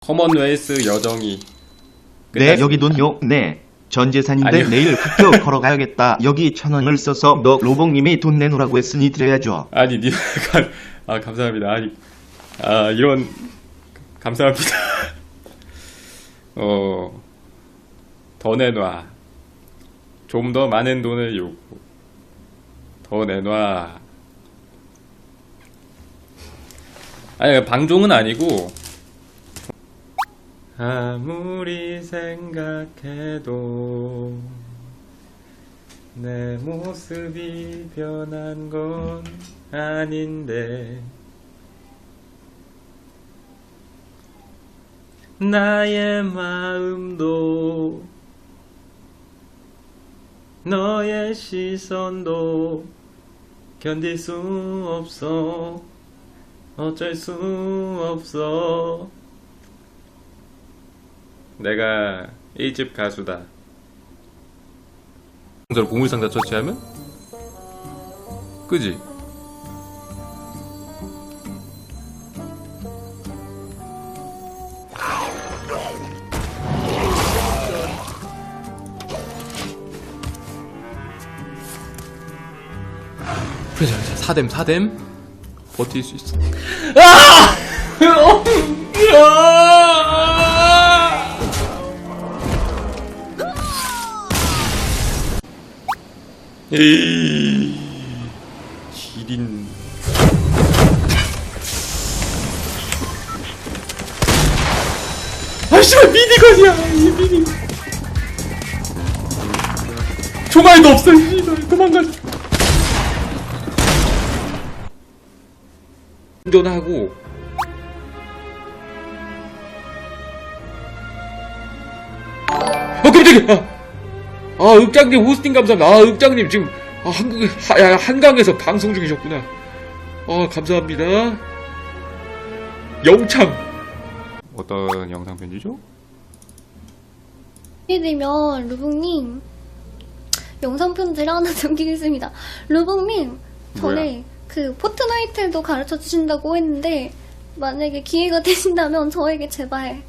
커먼웨이스 여정이 네, 여기 돈요. 네. 전 재산인데 아니요. 내일 학교 걸어가야겠다. 여기 천 원을 써서 너 로봉님이 돈 내놓으라고 했으니 드려야죠. 아니 니가 아 감사합니다 아니 아 이런 감사합니다 어더 내놔 좀 더 많은 돈을 요구 더 내놔. 아니 방종은 아니고. 아무리 생각해도 내 모습이 변한 건 아닌데. 나의 마음도 너의 시선도 견딜 수 없어 어쩔 수 없어 내가 1집 가수다 저를 보물상자 처치하면? 그지? 그래 자, 자, 사뎀 사뎀. 버틸 수 있어. 아! 에이 기린. 아씨 미니건이야 이 미니. 총알도 없어 이 도망가자 운전하고 아 깜짝이야. 아, 아 읍장님 호스팅 감사합니다. 아 읍장님 지금 아, 한국 하, 야, 한강에서 방송 중이셨구나. 아 감사합니다. 영창. 어떤 영상 편지죠? 되면 루봉님. 영상 편지를 하나 남기겠습니다. 루봉님 전에 그 포트나이트도 가르쳐 주신다고 했는데 만약에 기회가 되신다면 저에게 제발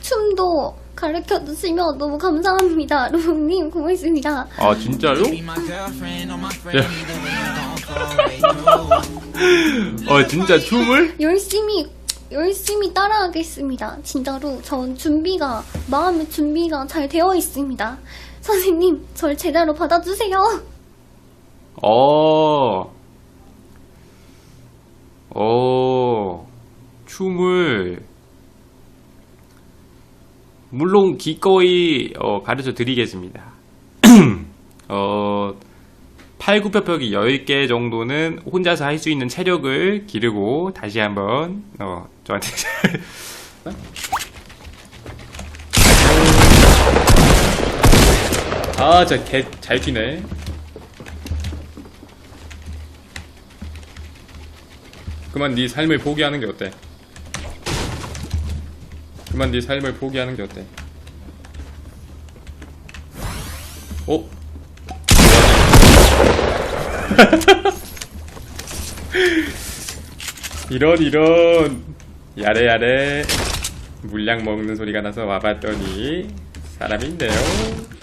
춤도 가르쳐 주시면 너무 감사합니다. 루봉님 고맙습니다. 아 진짜요? 어 진짜 춤을? 열심히 열심히 따라하겠습니다. 진짜로 전 준비가 마음의 준비가 잘 되어 있습니다. 선생님, 절 제자로 받아주세요. 어, 어, 춤을, 물론 기꺼이 어, 가르쳐 드리겠습니다. 어, 팔굽혀펴기 10개 정도는 혼자서 할 수 있는 체력을 기르고 다시 한번, 어, 저한테. 아, 저 개 잘 튀네. 그만 네 삶을 포기하는 게 어때? 그만 네 삶을 포기하는 게 어때? 어? 이런 이런 야래 야래 물약 먹는 소리가 나서 와봤더니 사람이 있네요.